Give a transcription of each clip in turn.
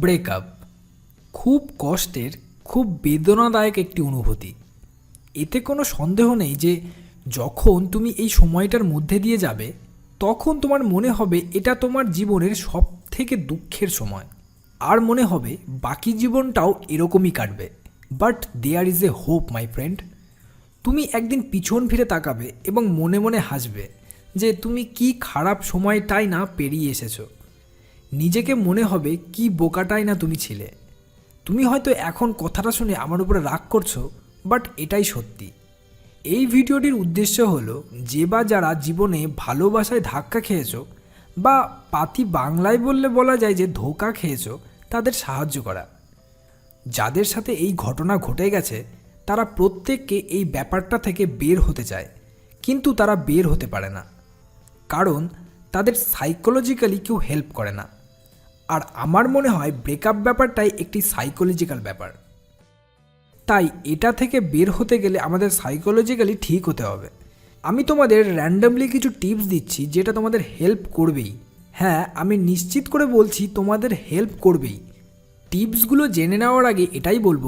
Breakup. খুব কষ্টের, খুব বেদনাদায়ক একটি অনুভূতি। এতে কোনো সন্দেহ নেই যে যখন তুমি এই সময়টার মধ্যে দিয়ে যাবে, তখন তোমার মনে হবে এটা তোমার জীবনের সব থেকে দুঃখের সময়। আর মনে হবে বাকি জীবনটাও এরকমই কাটবে। But there is a hope my friend তুমি একদিন পিছন ফিরে তাকাবে এবং মনে মনে হাসবে যে তুমি কি খারাপ সময়টাই না পেরিয়ে এসেছ। নিজেকে মনে হবে কি বোকাটাই না তুমি ছিলে। তুমি হয়তো এখন কথাটা শুনে আমার উপরে রাগ করছ বাট এটাই সত্যি। এই ভিডিওটির উদ্দেশ্য হলো, যে বা যারা জীবনে ভালোবাসায় ধাক্কা খেয়েছো, বা পাতি বাংলায় বললে বলা যায় যে ধোকা খেয়েছো, তাদের সাহায্য করা। যাদের সাথে এই ঘটনা ঘটে গেছে, তারা প্রত্যেককে এই ব্যাপারটা থেকে বের হতে চায়, কিন্তু তারা বের হতে পারে না। কারণ, তাদের সাইকোলজিক্যালি কেউ হেল্প করে না। আর আমার মনে হয় ব্রেকআপ ব্যাপারটাই একটি সাইকোলজিক্যাল ব্যাপার। তাই এটা থেকে বের হতে গেলে আমাদের সাইকোলজিক্যালি ঠিক হতে হবে। আমি তোমাদের র্যান্ডামলি কিছু টিপস দিচ্ছি যেটা তোমাদের হেল্প করবেই। হ্যাঁ আমি নিশ্চিত করে বলছি তোমাদের হেল্প করবেই। টিপসগুলো জেনে নেওয়ার আগে এটাই বলব,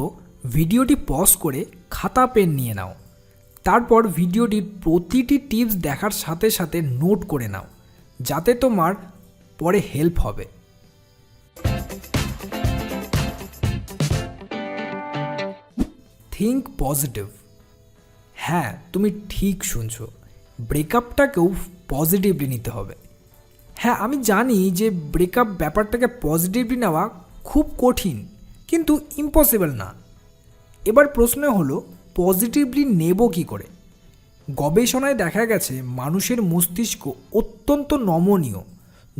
ভিডিওটি পজ করে খাতা পেন নিয়ে নাও। তারপর ভিডিওটির প্রতিটি টিপস দেখার সাথে সাথে নোট করে নাও, যাতে তোমার পরে হেল্প হবে। থিঙ্ক পজিটিভ হ্যাঁ তুমি ঠিক শুনছো। ব্রেকআপটাকেও পজিটিভলি নিতে হবে। হ্যাঁ আমি জানি যে ব্রেকআপ ব্যাপারটাকে পজিটিভলি নেওয়া খুব কঠিন, কিন্তু ইম্পসিবল না। এবার প্রশ্ন হলো পজিটিভলি নেব কি করে? গবেষণায় দেখা গেছে, মানুষের মস্তিষ্ক অত্যন্ত নমনীয়।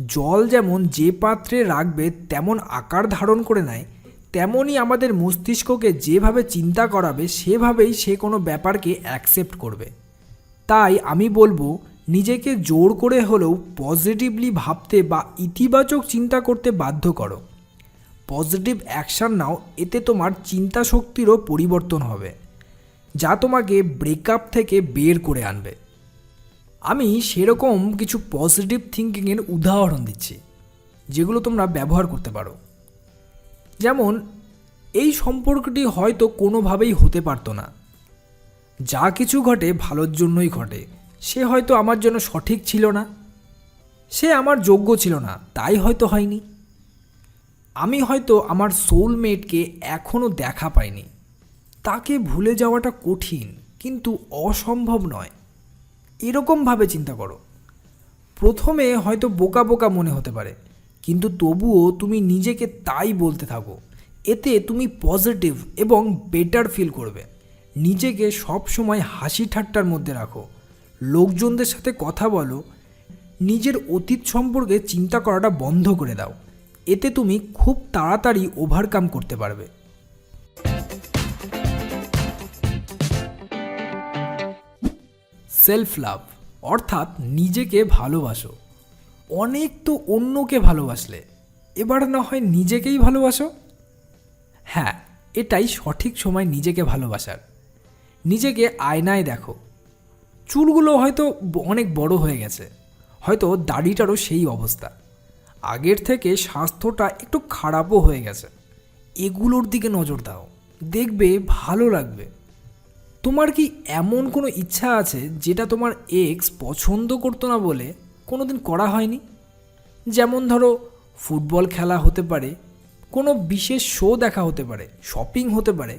জল যেমন যে পাত্রে রাখবে, তেমন আকার ধারণ করে নেয় তেমনই আমাদের মস্তিষ্ককে যেভাবে চিন্তা করাবে, সেভাবেই সে কোনো ব্যাপারকে অ্যাকসেপ্ট করবে। তাই আমি বলব, নিজেকে জোর করে হলেও পজিটিভলি ভাবতে বা ইতিবাচক চিন্তা করতে বাধ্য করো। পজিটিভ অ্যাকশান নাও, এতে তোমার চিন্তা শক্তিরও পরিবর্তন হবে, যা তোমাকে ব্রেকআপ থেকে বের করে আনবে। আমি সেরকম কিছু পজিটিভ থিঙ্কিংয়ের উদাহরণ দিচ্ছি, যেগুলো তোমরা ব্যবহার করতে পারো। যেমন, এই সম্পর্কটি হয়তো কোনোভাবেই হতে পারতো না। যা কিছু ঘটে ভালোর জন্যই ঘটে। সে হয়তো আমার জন্য সঠিক ছিল না। সে আমার যোগ্য ছিল না, তাই হয়তো হয়নি। আমি হয়তো আমার সোলমেটকে এখনও দেখা পাইনি। তাকে ভুলে যাওয়াটা কঠিন, কিন্তু অসম্ভব নয়। এরকমভাবে চিন্তা করো। প্রথমে হয়তো বোকা বোকা মনে হতে পারে। কিন্তু তবুও তুমি নিজেকে তাই বলতে থাকো। এতে তুমি পজিটিভ এবং বেটার ফিল করবে। নিজেকে সব সময় হাসি ঠাট্টার মধ্যে রাখো। লোকজনদের সাথে কথা বলো। নিজের অতীত সম্পর্কে চিন্তা করাটা বন্ধ করে দাও। এতে তুমি খুব তাড়াতাড়ি ওভারকাম করতে পারবে। সেলফ লাভ অর্থাৎ নিজেকে ভালোবাসো। অনেক তো অন্যকে ভালোবাসলে। এবার না হয় নিজেকেই ভালোবাসো? হ্যাঁ এটাই সঠিক সময় নিজেকে ভালোবাসার। নিজেকে আয়নায় দেখো। চুলগুলো হয়তো অনেক বড় হয়ে গেছে। হয়তো দাড়িটারও সেই অবস্থা। আগের থেকে স্বাস্থ্যটা একটু খারাপও হয়ে গেছে। এগুলোর দিকে নজর দাও। দেখবে ভালো লাগবে। তোমার কি এমন কোনো ইচ্ছা আছে যেটা তোমার এক্স পছন্দ করতো না বলে কোনো দিন করা হয়নি। যেমন ধরো, ফুটবল খেলা হতে পারে, কোনো বিশেষ শো দেখা হতে পারে শপিং হতে পারে,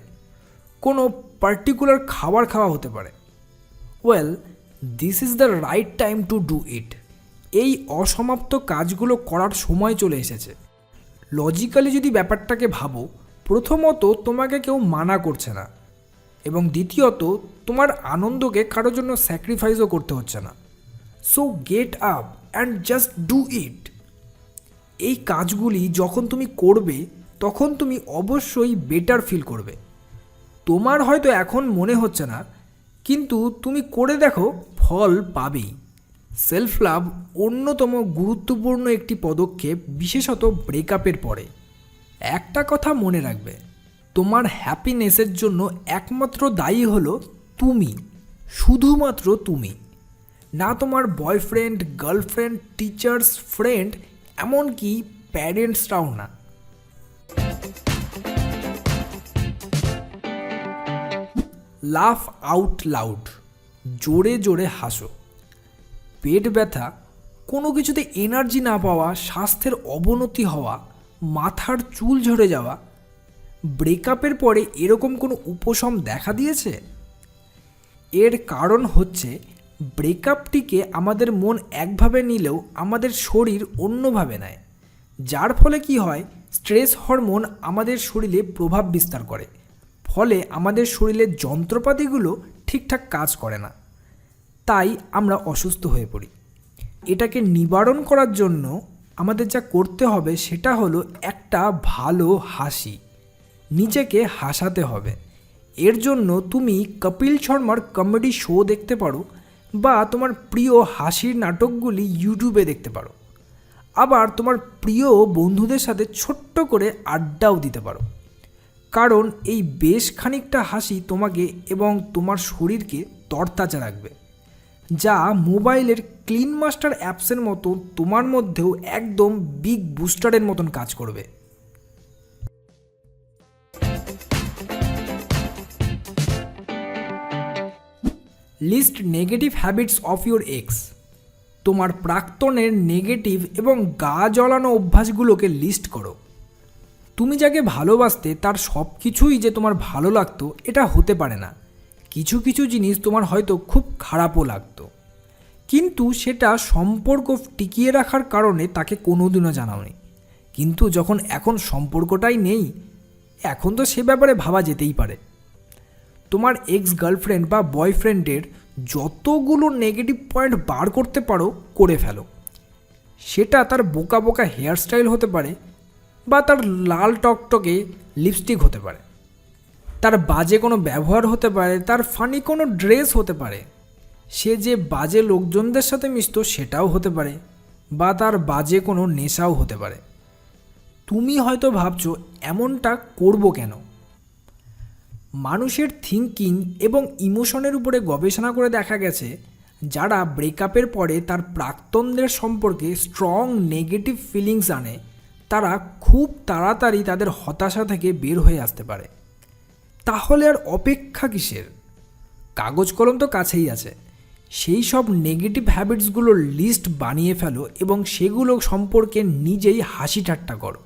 কোনো পার্টিকুলার খাবার খাওয়া হতে পারে। Well this is the right time to do it এই অসমাপ্ত কাজগুলো করার সময় চলে এসেছে। লজিক্যালি যদি ব্যাপারটাকে ভাবো, প্রথমত তোমাকে কেউ মানা করছে না এবং দ্বিতীয়ত তোমার আনন্দকে কারোর জন্য স্যাক্রিফাইসও করতে হচ্ছে না। So get up and just do it এই কাজগুলি যখন তুমি করবে, তখন তুমি অবশ্যই বেটার ফিল করবে। তোমার হয়তো এখন মনে হচ্ছে না, কিন্তু তুমি করে দেখো, ফল পাবেই। সেলফ লাভ অন্যতম গুরুত্বপূর্ণ একটি পদক্ষেপ, বিশেষত ব্রেকআপের পরে। একটা কথা মনে রাখবে, তোমার হ্যাপিনেসের জন্য একমাত্র দায়ী হলো তুমি, শুধুমাত্র তুমি। না তোমার বয়ফ্রেন্ড গার্লফ্রেন্ড টিচার্স ফ্রেন্ড এমনকি প্যারেন্টসরাও না। লাফ আউট লাউড জোরে জোরে হাসো। পেট ব্যথা, কোনো কিছুতে এনার্জি না পাওয়া, স্বাস্থ্যের অবনতি হওয়া, মাথার চুল ঝরে যাওয়া ব্রেকআপের পরে এরকম কোনো উপশম দেখা দিয়েছে? এর কারণ হচ্ছে ব্রেকআপটিকে আমাদের মন একভাবে নিলেও আমাদের শরীর অন্যভাবে নেয়, যার ফলে কি হয়, স্ট্রেস হরমোন আমাদের শরীরে প্রভাব বিস্তার করে, ফলে আমাদের শরীরের যন্ত্রপাতিগুলো ঠিকঠাক কাজ করে না। তাই আমরা অসুস্থ হয়ে পড়ি। এটাকে নিবারণ করার জন্য আমাদের যা করতে হবে সেটা হলো একটা ভালো হাসি। নিজেকে হাসাতে হবে। এর জন্য তুমি কপিল শর্মার কমেডি শো দেখতে পারো বা তোমার প্রিয় হাসির নাটকগুলি ইউটিউবে দেখতে পারো। আবার তোমার প্রিয় বন্ধুদের সাথে ছোট্ট করে আড্ডাও দিতে পারো। কারণ এই বেশ খানিকটা হাসি তোমাকে এবং তোমার শরীরকে তরতাজা রাখবে, যা মোবাইলের ক্লিন মাস্টার অ্যাপসের মতো তোমার মধ্যেও একদম বিগ বুস্টারের মতন কাজ করবে। List negative habits of your ex তোমার প্রাক্তনের নেগেটিভ এবং গা জ্বলানো অভ্যাসগুলোকে লিস্ট করো। তুমি যাকে ভালোবাসতে, তার সব কিছুই যে তোমার ভালো লাগতো, এটা হতে পারে না। কিছু কিছু জিনিস তোমার হয়তো খুব খারাপও লাগতো। কিন্তু সেটা সম্পর্ক টিকিয়ে রাখার কারণে তাকে কোনোদিনও জানাওনি। কিন্তু যখন এখন সম্পর্কটাই নেই, এখন তো সে ব্যাপারে ভাবা যেতেই পারে। তোমার এক্স গার্লফ্রেন্ড বা বয়ফ্রেন্ডের যতগুলো নেগেটিভ পয়েন্ট বার করতে পারো, করে ফেলো। সেটা তার বোকা বোকা হেয়ারস্টাইল হতে পারে বা তার লাল টকটকে লিপস্টিক হতে পারে। তার বাজে কোনো ব্যবহার হতে পারে, তার ফানি কোনো ড্রেস হতে পারে। সে যে বাজে লোকজনদের সাথে মিশতো সেটাও হতে পারে বা তার বাজে কোনো নেশাও হতে পারে। তুমি হয়তো ভাবছ, এমনটা করব কেন? মানুষের থিঙ্কিং এবং ইমোশনের উপরে গবেষণা করে দেখা গেছে, যারা ব্রেকআপের পরে তার প্রাক্তনদের সম্পর্কে স্ট্রং নেগেটিভ ফিলিংস আনে, তারা খুব তাড়াতাড়ি তাদের হতাশা থেকে বের হয়ে আসতে পারে। তাহলে আর অপেক্ষা কিসের? কাগজ কলম তো কাছেই আছে। সেই সব নেগেটিভ হ্যাবিটসগুলোর লিস্ট বানিয়ে ফেলো এবং সেগুলো সম্পর্কে নিজেই হাসি ঠাট্টা করো।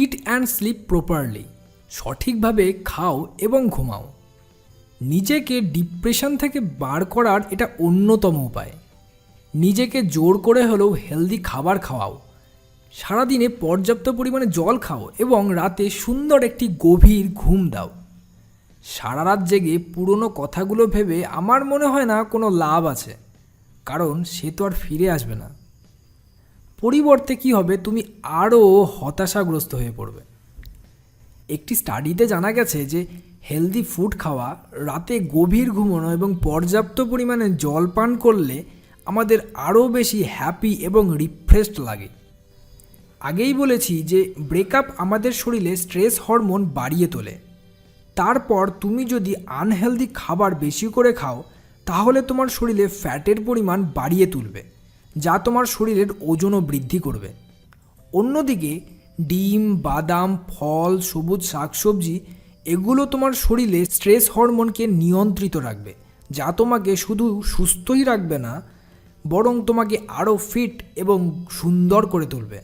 ইট অ্যান্ড স্লিপ প্রপারলি সঠিকভাবে খাও এবং ঘুমাও। নিজেকে ডিপ্রেশন থেকে বার করার এটা অন্যতম উপায়। নিজেকে জোর করে হলেও হেলদি খাবার খাওয়াও। সারাদিনে পর্যাপ্ত পরিমাণে জল খাও এবং রাতে সুন্দর একটি গভীর ঘুম দাও। সারা রাত জেগে পুরনো কথাগুলো ভেবে আমার মনে হয় না কোনো লাভ আছে, কারণ সে তো আর ফিরে আসবে না। পরিবর্তে কি হবে? তুমি আরও হতাশাগ্রস্ত হয়ে পড়বে। একটি স্টাডিতে জানা গেছে যে হেলদি ফুড খাওয়া রাতে গভীর ঘুমানো এবং পর্যাপ্ত পরিমাণে জল পান করলে আমাদের আরও বেশি হ্যাপি এবং রিফ্রেশড লাগে। আগেই বলেছি যে ব্রেকআপ আমাদের শরীরে স্ট্রেস হরমোন বাড়িয়ে তোলে। তারপর তুমি যদি আনহেলদি খাবার বেশি করে খাও, তাহলে তোমার শরীরে ফ্যাটের পরিমাণ বাড়িয়ে তুলবে। যা তোমার শরীরের ওজনও বৃদ্ধি করবে। অন্যদিকে ডিম, বাদাম, ফল, সবুজ শাকসবজি, এগুলো তোমার শরীরে স্ট্রেস হরমোনকে নিয়ন্ত্রিত রাখবে, যা তোমাকে শুধু সুস্থই রাখবে না, বরং তোমাকে আরও ফিট এবং সুন্দর করে তুলবে।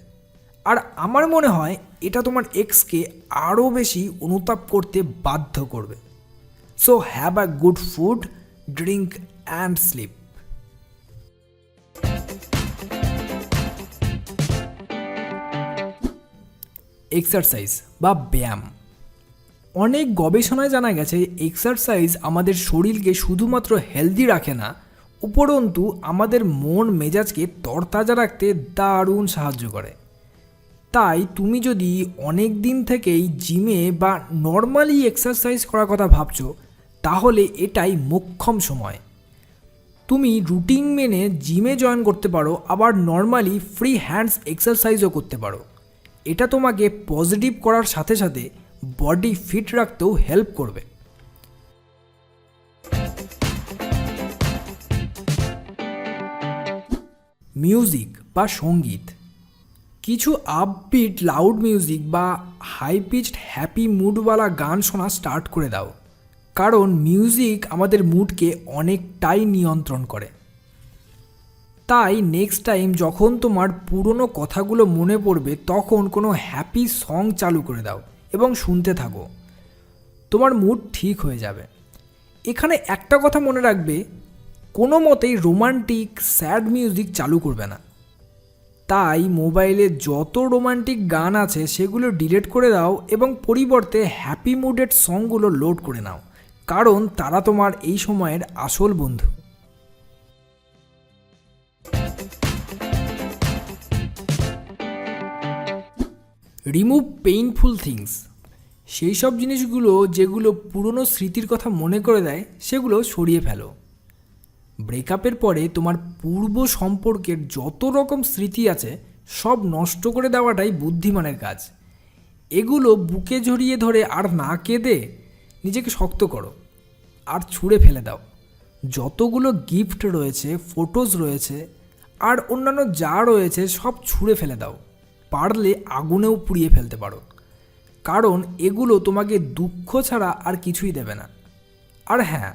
আর আমার মনে হয় এটা তোমার এক্সকে আরও বেশি অনুতাপ করতে বাধ্য করবে। So have a good food drink and sleep exercise বা ব্যায়াম। অনেক গবেষণায় জানা গেছে এক্সারসাইজ আমাদের শরীরকে শুধুমাত্র হেলদি রাখে না, উপরন্তু আমাদের মন মেজাজকে তরতাজা রাখতে দারুণ সাহায্য করে। তাই তুমি যদি অনেক দিন থেকেই জিমে বা নর্মালি এক্সারসাইজ করার কথা ভাবছ, তাহলে এটাই মোক্ষম সময়। তুমি রুটিন মেনে জিমে জয়েন করতে পারো, আবার নর্মালি ফ্রি হ্যান্ডস এক্সারসাইজও করতে পারো। এটা তোমাকে পজিটিভ করার সাথে সাথে বডি ফিট রাখতেও হেল্প করবে। মিউজিক বা সংগীত, কিছু আপবিট লাউড মিউজিক বা হাই পিচড হ্যাপি মুডওয়ালা গান শোনা স্টার্ট করে দাও। কারণ মিউজিক আমাদের মুডকে অনেকটাই নিয়ন্ত্রণ করে। তাই নেক্সট টাইম যখন তোমার পুরনো কথাগুলো মনে পড়বে, তখন কোনো হ্যাপি সং চালু করে দাও এবং শুনতে থাকো। তোমার মুড ঠিক হয়ে যাবে। এখানে একটা কথা মনে রাখবে, কোনো মতেই রোমান্টিক স্যাড মিউজিক চালু করবে না। তাই মোবাইলে যত রোমান্টিক গান আছে, সেগুলো ডিলিট করে দাও এবং পরিবর্তে হ্যাপি মুডেড সংগুলো লোড করে নাও। কারণ তারা তোমার এই সময়ের আসল বন্ধু। রিমুভ পেইনফুল থিংস সেই সব জিনিসগুলো যেগুলো পুরনো স্মৃতির কথা মনে করে দেয়, সেগুলো সরিয়ে ফেলো। ব্রেকআপের পরে তোমার পূর্ব সম্পর্কের যত রকম স্মৃতি আছে, সব নষ্ট করে দেওয়াটাই বুদ্ধিমানের কাজ। এগুলো বুকে ঝরিয়ে ধরে আর না কেঁদে নিজেকে শক্ত করো আর ছুঁড়ে ফেলে দাও। যতগুলো গিফট রয়েছে ফটোজ রয়েছে, আর অন্যান্য যা রয়েছে, সব ছুঁড়ে ফেলে দাও। পারলে আগুনেও পুড়িয়ে ফেলতে পারো। কারণ এগুলো তোমাকে দুঃখ ছাড়া আর কিছুই দেবে না। আর হ্যাঁ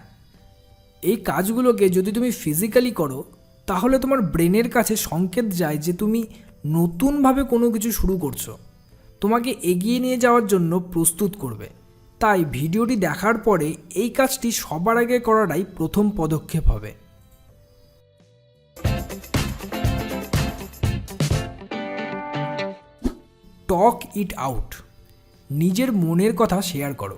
এই কাজগুলোকে যদি তুমি ফিজিক্যালি করো, তাহলে তোমার ব্রেনের কাছে সংকেত যায় যে তুমি নতুনভাবে কোনো কিছু শুরু করছ। তোমাকে এগিয়ে নিয়ে যাওয়ার জন্য প্রস্তুত করবে। তাই ভিডিওটি দেখার পরে এই কাজটি সবার আগে করাটাই প্রথম পদক্ষেপ হবে। টক ইট আউট নিজের মনের কথা শেয়ার করো।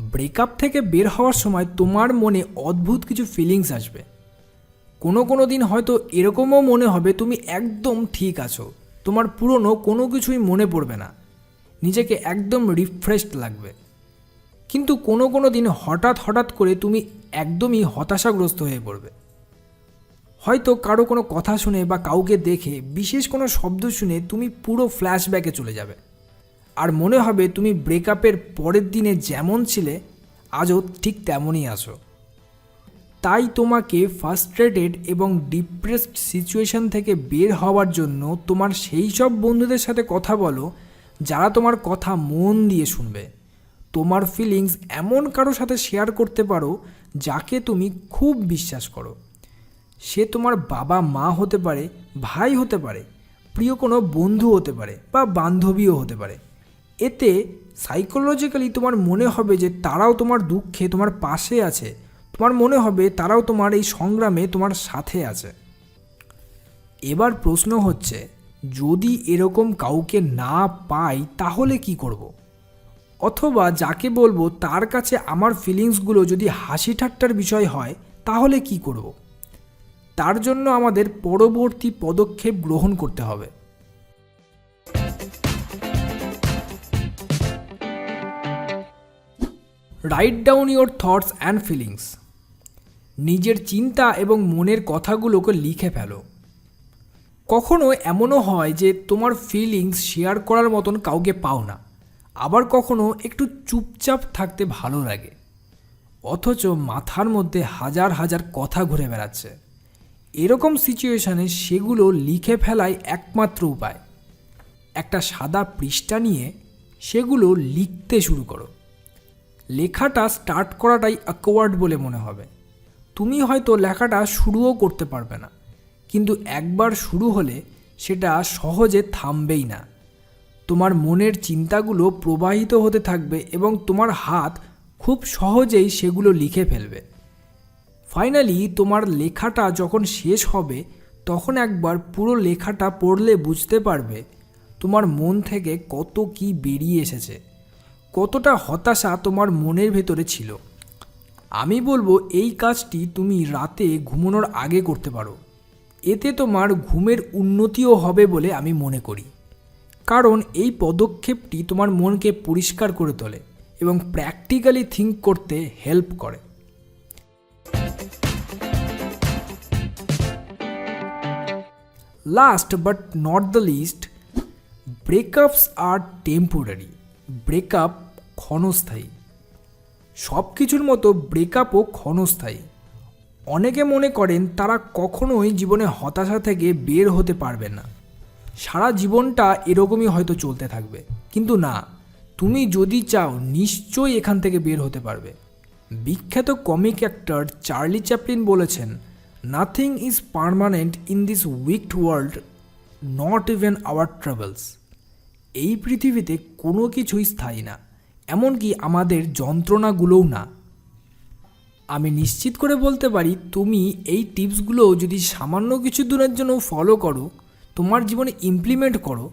ব্রেকআপ থেকে বের হওয়ার সময় তোমার মনে অদ্ভুত কিছু ফিলিংস আসবে। কোনো কোনো দিন হয়তো এরকমও মনে হবে তুমি একদম ঠিক আছো। তোমার পুরনো কোনো কিছুই মনে পড়বে না। নিজেকে একদম রিফ্রেশড লাগবে। কিন্তু কোনো কোনো দিন হঠাৎ হঠাৎ করে তুমি একদমই হতাশাগ্রস্ত হয়ে পড়বে। হয়তো কারও কোনো কথা শুনে বা কাউকে দেখে বিশেষ কোনো শব্দ শুনে তুমি পুরো ফ্ল্যাশব্যাকে চলে যাবে। আর মনে হবে তুমি ব্রেকআপের পরের দিনে যেমন ছিলে, আজও ঠিক তেমনই আছো। তাই তোমাকে ফার্স্ট্রেটেড এবং ডিপ্রেসড সিচুয়েশন থেকে বের হওয়ার জন্য তোমার সেই সব বন্ধুদের সাথে কথা বলো, যারা তোমার কথা মন দিয়ে শুনবে। তোমার ফিলিংস এমন কারও সাথে শেয়ার করতে পারো, যাকে তুমি খুব বিশ্বাস করো। সে তোমার বাবা মা হতে পারে, ভাই হতে পারে, প্রিয় কোনো বন্ধু হতে পারে বা বান্ধবীও হতে পারে এতে সাইকোলজিক্যালি তোমার মনে হবে যে তারাও তোমার দুঃখে, তোমার পাশে আছে তোমার মনে হবে তারাও তোমার এই সংগ্রামে তোমার সাথে আছে এবার প্রশ্ন হচ্ছে, যদি এরকম কাউকে না পাই তাহলে কি করব। অথবা যাকে বলব তার কাছে আমার ফিলিংসগুলো যদি হাসি ঠাট্টার বিষয় হয়, তাহলে কি করব। তার জন্য আমাদের পরবর্তী পদক্ষেপ গ্রহণ করতে হবে। Write down your thoughts and feelings নিজের চিন্তা এবং মনের কথাগুলোকে লিখে ফেলো। কখনো এমনও হয় যে তোমার ফিলিংস শেয়ার করার মতন কাউকে পাও না। আবার কখনো একটু চুপচাপ থাকতে ভালো লাগে। অথচ মাথার মধ্যে হাজার হাজার কথা ঘুরে বেড়াচ্ছে। এরকম সিচুয়েশানে সেগুলো লিখে ফেলাই একমাত্র উপায়। একটা সাদা পৃষ্ঠা নিয়ে সেগুলো লিখতে শুরু করো। লেখাটা স্টার্ট করাটাই অ্যাকওয়ার্ড বলে মনে হবে। তুমি হয়তো লেখাটা শুরুও করতে পারবে না, কিন্তু একবার শুরু হলে সেটা সহজে থামবেই না। তোমার মনের চিন্তাগুলো প্রবাহিত হতে থাকবে এবং তোমার হাত খুব সহজেই সেগুলো লিখে ফেলবে। ফাইনালি তোমার লেখাটা যখন শেষ হবে, তখন একবার পুরো লেখাটা পড়লে বুঝতে পারবে তোমার মন থেকে কত কি বেরিয়ে এসেছে, কতটা হতাশা তোমার মনের ভেতরে ছিল। আমি বলব, এই কাজটি তুমি রাতে ঘুমানোর আগে করতে পারো। এতে তোমার ঘুমের উন্নতিও হবে বলে আমি মনে করি। কারণ এই পদক্ষেপটি তোমার মনকে পরিষ্কার করে তোলে এবং প্র্যাকটিক্যালি থিঙ্ক করতে হেল্প করে। Last but not the least breakups R temporary breakup ক্ষণস্থায়ী। সব কিছুর মতো ব্রেকআপও ক্ষণস্থায়ী। অনেকে মনে করেন তারা কখনোই জীবনে হতাশা থেকে বের হতে পারবে না। সারা জীবনটা এরকমই হয়তো চলতে থাকবে। কিন্তু না, তুমি যদি চাও নিশ্চয়ই এখান থেকে বের হতে পারবে। বিখ্যাত কমিক অ্যাক্টর চার্লি চ্যাপলিন বলেছেন nothing is permanent in this wicked world not even our travels এই পৃথিবীতে কোনো কিছুই স্থায়ী না, এমনকি আমাদের যন্ত্রণাগুলোও না। আমি নিশ্চিত করে বলতে পারি, তুমি এই টিপসগুলো যদি সামান্য কিছু দূরের জন্য ফলো করো, তোমার জীবনে ইমপ্লিমেন্ট করো,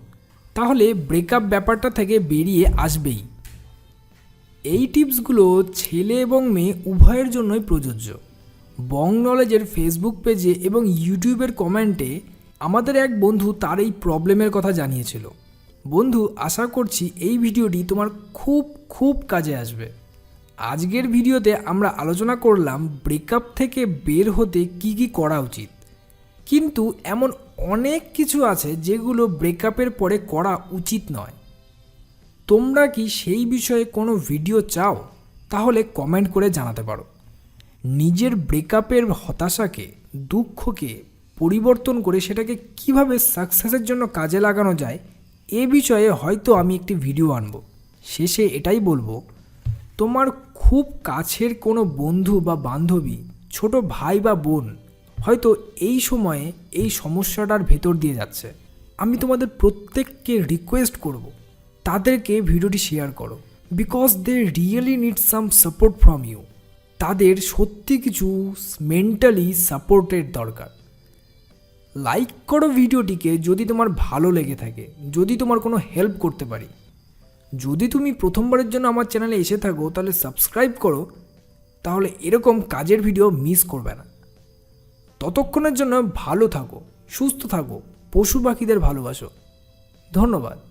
তাহলে ব্রেকআপ ব্যাপারটা থেকে বেরিয়ে আসবেই। এই টিপসগুলো ছেলে এবং মেয়ে উভয়ের জন্যই প্রযোজ্য। বং নলেজের ফেসবুক পেজে এবং ইউটিউবের কমেন্টে আমাদের এক বন্ধু তার এই প্রবলেমের কথা জানিয়েছিল। বন্ধু, আশা করছি এই ভিডিওটি তোমার খুব খুব কাজে আসবে। আজকের ভিডিওতে আমরা আলোচনা করলাম ব্রেকআপ থেকে বের হতে কি কি করা উচিত। কিন্তু এমন অনেক কিছু আছে যেগুলো ব্রেকআপের পরে করা উচিত নয়। তোমরা কি সেই বিষয়ে কোনো ভিডিও চাও? তাহলে কমেন্ট করে জানাতে পারো। নিজের ব্রেকআপের হতাশাকে, দুঃখকে পরিবর্তন করে সেটাকে কীভাবে সাকসেসের জন্য কাজে লাগানো যায়, এ বিষয়ে হয়তো আমি একটি ভিডিও আনব। শেষে এটাই বলব, তোমার খুব কাছের কোনো বন্ধু বা বান্ধবী, ছোট ভাই বা বোন হয়তো এই সময়ে এই সমস্যাটার ভেতর দিয়ে যাচ্ছে। আমি তোমাদের প্রত্যেককে রিকোয়েস্ট করব, তাদেরকে ভিডিওটি শেয়ার করো because they really need some support from you তাদের সত্যি কিছু মেন্টালি সাপোর্টের দরকার। লাইক করো ভিডিওটিকে যদি তোমার ভালো লেগে থাকে, যদি তোমার কোনো হেল্প করতে পারি। যদি তুমি প্রথমবারের জন্য আমার চ্যানেলে এসে থাকো, তাহলে সাবস্ক্রাইব করো, তাহলে এরকম কাজের ভিডিও মিস করবে না। ততক্ষণের জন্য ভালো থাকো, সুস্থ থাকো, পশু পাখিদের ভালোবাসো। ধন্যবাদ।